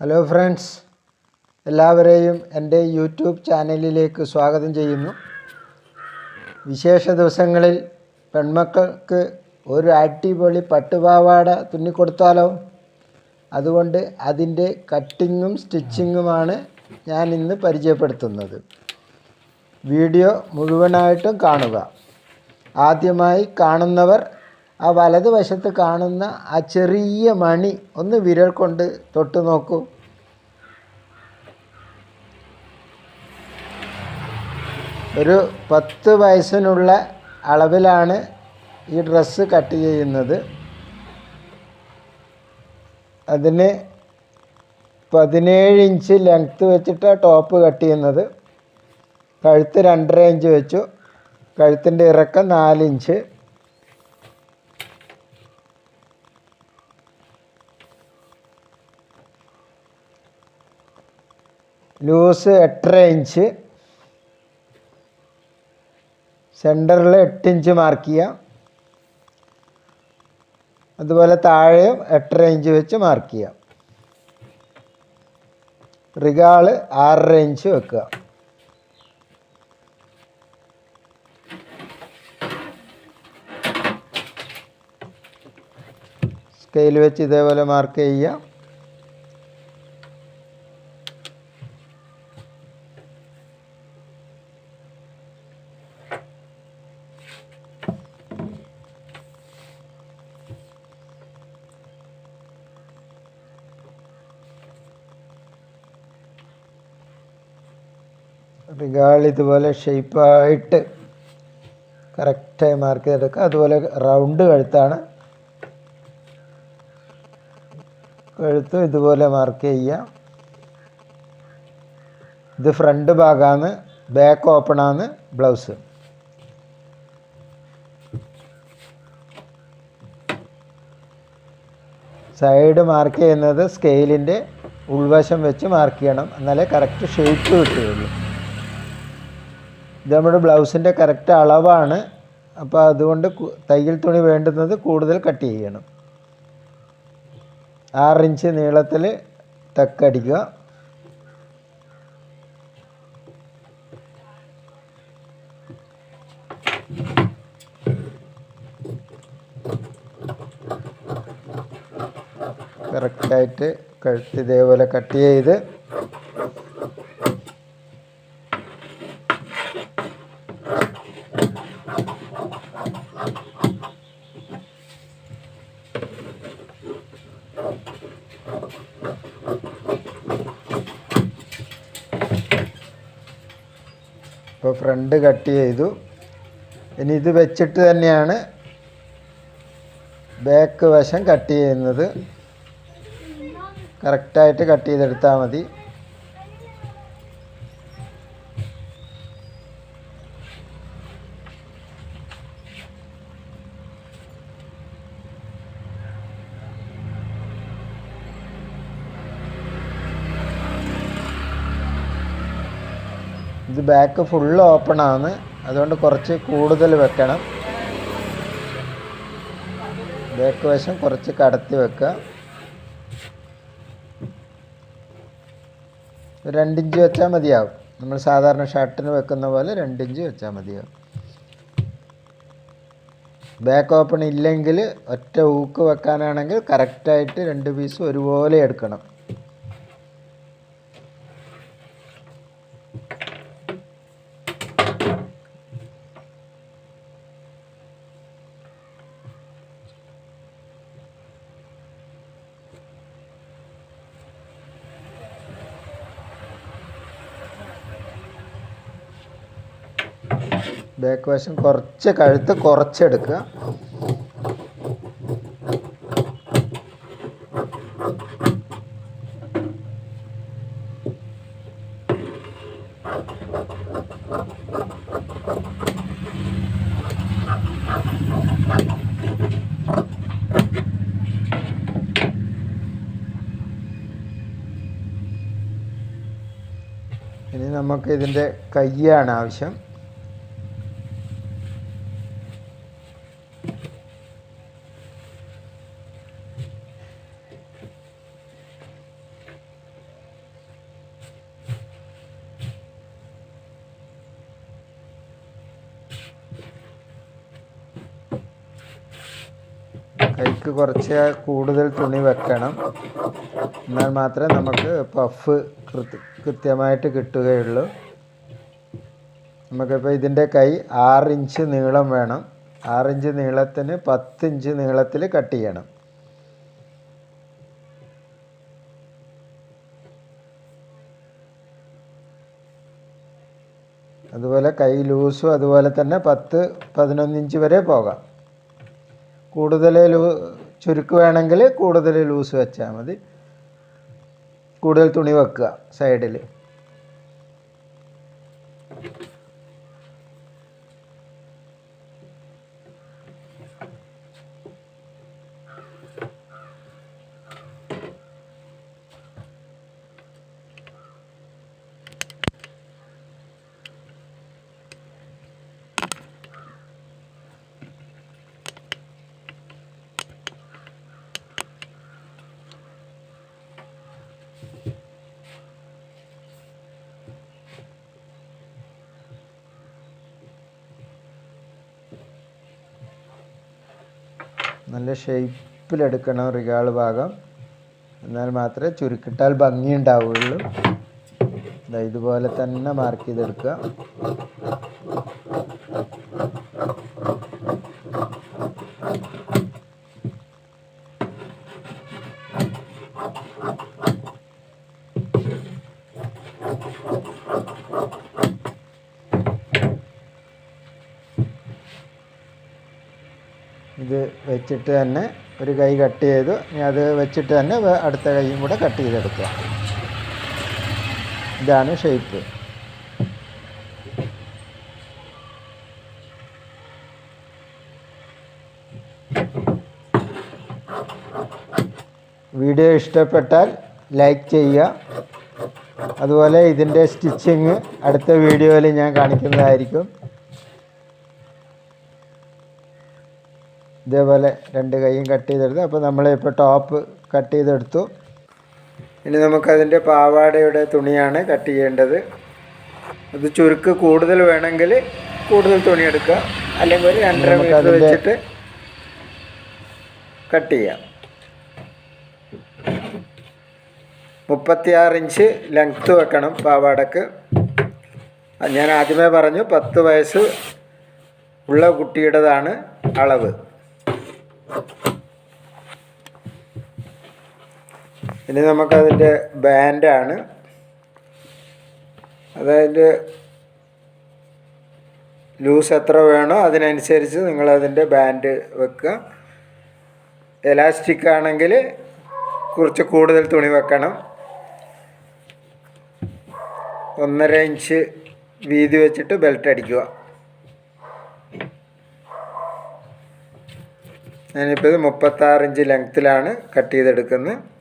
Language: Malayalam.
ഹലോ ഫ്രണ്ട്സ് എല്ലാവരെയും എന്റെ യൂട്യൂബ് ചാനലിലേക്ക് സ്വാഗതം ചെയ്യുന്നു. വിശേഷ ദിവസങ്ങളിൽ പെൺമക്കൾക്ക് ഒരു അടിപൊളി പട്ടുപാവാട തുന്നിക്കൊടുത്താലോ? അതുകൊണ്ട് അതിന്റെ കട്ടിങ്ങും സ്റ്റിച്ചിങ്ങുമാണ് ഞാൻ ഇന്ന് പരിചയപ്പെടുത്തുന്നത്. വീഡിയോ മുഴുവനായിട്ടും കാണുക. ആദ്യമായി കാണുന്നവർ ആ വലതുവശത്ത് കാണുന്ന ആ ചെറിയ മണി ഒന്ന് വിരൽ കൊണ്ട് തൊട്ട് നോക്കൂ. ഒരു പത്ത് വയസ്സിനുള്ള അളവിലാണ് ഈ ഡ്രസ്സ് കട്ട് ചെയ്യുന്നത്. അതിന് പതിനേഴ് ഇഞ്ച് ലെങ്ത്ത് വെച്ചിട്ടാണ് ടോപ്പ് കട്ട് ചെയ്യുന്നത്. കഴുത്ത് രണ്ടര ഇഞ്ച് വെച്ചു. കഴുത്തിന്റെ ഇറക്കം നാല് ലൂസ് എട്ടര ഇഞ്ച്. സെന്ററിൽ എട്ട് ഇഞ്ച് മാർക്ക് ചെയ്യാം അതുപോലെ താഴെയും എട്ടര ഇഞ്ച് വെച്ച് മാർക്ക് ചെയ്യാം റിഗാൾ ആറര ഇഞ്ച് വെക്കുക. സ്കെയിൽ വെച്ച് ഇതേപോലെ മാർക്ക് ചെയ്യുക. റിഗാൾ ഇതുപോലെ ഷേപ്പായിട്ട് കറക്റ്റായി മാർക്ക് ചെയ്തെടുക്കുക. അതുപോലെ റൗണ്ട് കഴുത്താണ്. കഴുത്തും ഇതുപോലെ മാർക്ക് ചെയ്യുക. ഇത് ഫ്രണ്ട് ഭാഗമാണ് ബാക്ക് ഓപ്പണാണ് ബ്ലൗസ്. സൈഡ് മാർക്ക് ചെയ്യുന്നത് സ്കെയിലിന്റെ ഉൾവശം വെച്ച് മാർക്ക് ചെയ്യണം. എന്നാലേ കറക്റ്റ് ഷേപ്പ് കിട്ടുകയുള്ളൂ. ഇത് നമ്മുടെ ബ്ലൗസിന്റെ കറക്റ്റ് അളവാണ്. അപ്പോൾ അതുകൊണ്ട് തയ്യൽ തുണി വേണ്ടുന്നത് കൂടുതൽ കട്ട് ചെയ്യണം. ആറ് ഇഞ്ച് നീളത്തിൽ തക്കടിക്കുക കറക്റ്റായിട്ട് കഴുത്ത് ഇതേപോലെ കട്ട് ചെയ്ത് ഇപ്പോൾ ഫ്രണ്ട് കട്ട് ചെയ്തു. ഇനി ഇത് വെച്ചിട്ട് തന്നെയാണ് ബാക്ക് വശം കട്ട് ചെയ്യുന്നത്. കറക്റ്റായിട്ട് കട്ട് ചെയ്തെടുത്താൽ മതി. ഇത് ബാക്ക് ഫുൾ ഓപ്പൺ ആണ്. അതുകൊണ്ട് കുറച്ച് കൂടുതൽ വെക്കണം. ബാക്ക് വശം കുറച്ച് കടത്തി വെക്കുക. രണ്ടിഞ്ച് വെച്ചാൽ മതിയാവും. നമ്മൾ സാധാരണ ഷർട്ടിന് വെക്കുന്ന പോലെ രണ്ടിഞ്ച് വെച്ചാൽ മതിയാവും. ബാക്ക് ഓപ്പൺ ഇല്ലെങ്കിൽ ഒറ്റ ഊക്ക് വെക്കാനാണെങ്കിൽ കറക്റ്റായിട്ട് രണ്ട് പീസ് ഒരുപോലെ എടുക്കണം. ബാക്ക് വശം കുറച്ച് കഴുത്ത് കുറച്ചെടുക്കുക. ഇനി നമുക്ക് ഇതിന്റെ കയ്യാണ് ആവശ്യം. നടുക്ക് കുറച്ച് കൂടുതൽ തുണി വെക്കണം. എന്നാൽ മാത്രമേ നമുക്ക് പഫ് കൃത്യ കൃത്യമായിട്ട് കിട്ടുകയുള്ളൂ. നമുക്കിപ്പോൾ ഇതിന്റെ കൈ ആറ് ഇഞ്ച് നീളം വേണം. ആറ് ഇഞ്ച് നീളത്തിന് പത്ത് ഇഞ്ച് നീളത്തിൽ കട്ട് ചെയ്യണം. അതുപോലെ കൈ ലൂസും അതുപോലെ തന്നെ പത്ത് പതിനൊന്നിഞ്ച് വരെ പോകാം. കൂടുതൽ ലൂ ചുരുക്ക് വേണമെങ്കിൽ കൂടുതൽ ലൂസ് വെച്ചാൽ മതി. കൂടുതൽ തുണി വെക്കുക സൈഡിൽ നല്ല ഷേപ്പിലെടുക്കണം റിഗാൾ ഭാഗം. എന്നാൽ മാത്രമേ ചുരുക്കിട്ടാൽ ഭംഗി ഉണ്ടാവുകയുള്ളൂ ഇതുപോലെ തന്നെ മാർക്ക് ചെയ്തെടുക്കുക. ഇത് വെച്ചിട്ട് തന്നെ ഒരു കൈ കട്ട് ചെയ്തു ഇനി അത് വെച്ചിട്ട് തന്നെ അടുത്ത കൈയും കൂടെ കട്ട് ചെയ്തെടുക്കുക. ഇതാണ് ഷേപ്പ്. വീഡിയോ ഇഷ്ടപ്പെട്ടാൽ ലൈക്ക് ചെയ്യുക. അതുപോലെ ഇതിന്റെ സ്റ്റിച്ചിങ് അടുത്ത വീഡിയോയിൽ ഞാൻ കാണിക്കുന്നതായിരിക്കും. ഇതേപോലെ രണ്ട് കൈയും കട്ട് ചെയ്തെടുത്ത് അപ്പോൾ നമ്മളിപ്പോൾ ടോപ്പ് കട്ട് ചെയ്തെടുത്തു. ഇനി നമുക്കതിന്റെ പാവാടയുടെ തുണിയാണ് കട്ട് ചെയ്യേണ്ടത്. അത് ചുരുക്ക് കൂടുതൽ വേണമെങ്കിൽ കൂടുതൽ തുണി എടുക്കുക അല്ലെങ്കിൽ ഒരു രണ്ടര മീറ്റർ വെച്ചിട്ട് കട്ട് ചെയ്യാം. മുപ്പത്തിയാറ് ഇഞ്ച് ലെങ്ത്ത് വെക്കണം പാവാടക്ക്. ഞാൻ ആദ്യമേ പറഞ്ഞു പത്ത് വയസ്സ് ഉള്ള കുട്ടിയുടേതാണ് അളവ്. ഇനി നമുക്കതിന്റെ ബാൻഡാണ്. അതായത് ലൂസ് എത്ര വേണോ അതിനനുസരിച്ച് നിങ്ങളതിന്റെ ബാൻഡ് വെക്കുക. എലാസ്റ്റിക് ആണെങ്കിൽ കുറച്ച് കൂടുതൽ തുണി വെക്കണം. ഒന്നര ഇഞ്ച് വീതി വെച്ചിട്ട് ബെൽറ്റ് അടിക്കുക. ഞാനിപ്പോൾ ഇത് മുപ്പത്താറ് ഇഞ്ച് ലെങ്ത്തിലാണ് കട്ട് ചെയ്തെടുക്കുന്നത്.